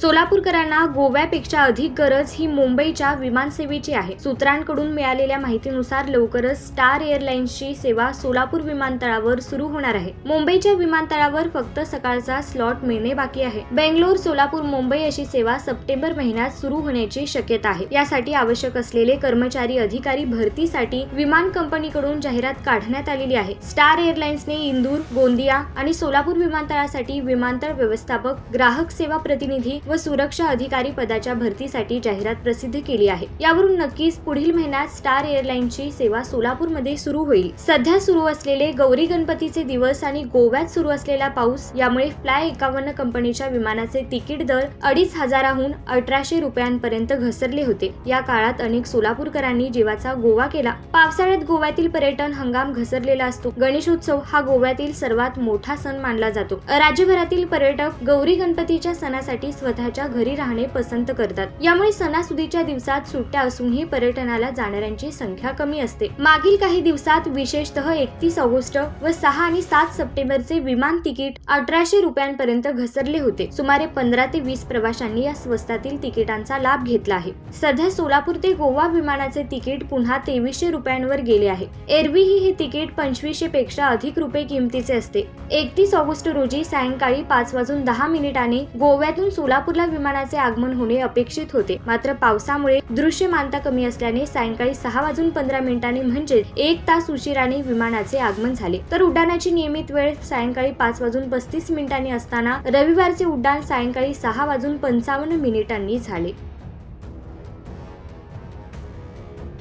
सोलापूरकरांना गोव्यापेक्षा अधिक गरज ही मुंबईच्या विमानसेवेची आहे. सूत्रांकडून मिळालेल्या माहितीनुसार लवकरच स्टार एअरलाइन्सची सेवा सोलापूर विमानतळावर सुरू होणार आहे. मुंबईच्या विमानतळावर फक्त सकाळचा स्लॉट मिळणे बाकी आहे. बेंगलोर सोलापूर मुंबई अशी सेवा सप्टेंबर महिन्यात सुरू होण्याची शक्यता आहे. यासाठी आवश्यक असलेले कर्मचारी अधिकारी भरतीसाठी विमान कंपनीकडून जाहिरात काढण्यात आलेली आहे. स्टार एअरलाइन्सने इंदूर गोंदिया आणि सोलापूर विमानतळासाठी विमानतळ व्यवस्थापक ग्राहक सेवा प्रतिनिधी व सुरक्षा अधिकारी पदाच्या भरतीसाठी जाहिरात प्रसिद्ध केली आहे. यावरून नक्कीच पुढील महिन्यात स्टार एअरलाईनची सेवा सोलापूरमध्ये सुरू होईल. सध्या सुरू असलेले गौरी गणपतीचे दिवस आणि गोव्यात सुरू असलेला पाऊस यामुळे फ्लाय एकावन्न कंपनीच्या विमानाचे तिकीट दर अडीच हजाराहून अठराशे रुपयांपर्यंत घसरले होते. या काळात अनेक सोलापूरकरांनी जीवाचा गोवा केला. पावसाळ्यात गोव्यातील पर्यटन हंगाम घसरलेला असतो. गणेशोत्सव हा गोव्यातील सर्वात मोठा सण मानला जातो. राज्यभरातील पर्यटक गौरी गणपतीच्या सणासाठी स्वतःच्या घरी राहणे पसंत करतात. यामुळे सणासुदीच्या दिवसात सुट्ट्या असूनही पर्यटनाला जाणाऱ्यांची संख्या कमी असते. मागील काही दिवसात विशेषतः एकतीस ऑगस्ट व सहा आणि सात सप्टेंबरचे विमान तिकीट अठराशे रुपयांपर्यंत घसरले होते. सुमारे पंधरा ते वीस प्रवाशांनी या स्वस्तातील तिकिटांचा लाभ घेतला आहे. सध्या सोलापूर ते गोवा विमानाचे तिकीट पुन्हा तेवीसशे रुपयांवर गेले आहे. एरवीही हे तिकीट पंचवीसशे पेक्षा अधिक रुपये किमतीचे असते. एकतीस ऑगस्ट रोजी सायंकाळी पाच वाजून दहा मिनिटांनी गोव्यातून सोलापूर सोलापूरला विमानाचे आगमन होणे अपेक्षित होते. मात्र पावसामुळे दृश्यमानता कमी असल्याने सायंकाळी सहा वाजून पंधरा मिनिटांनी म्हणजे एक तास उशिराने विमानाचे आगमन झाले. तर उड्डाणाची नियमित वेळ सायंकाळी पाच वाजून पस्तीस मिनिटांनी असताना रविवारचे उड्डाण सायंकाळी सहा वाजून पंचावन्न मिनिटांनी झाले.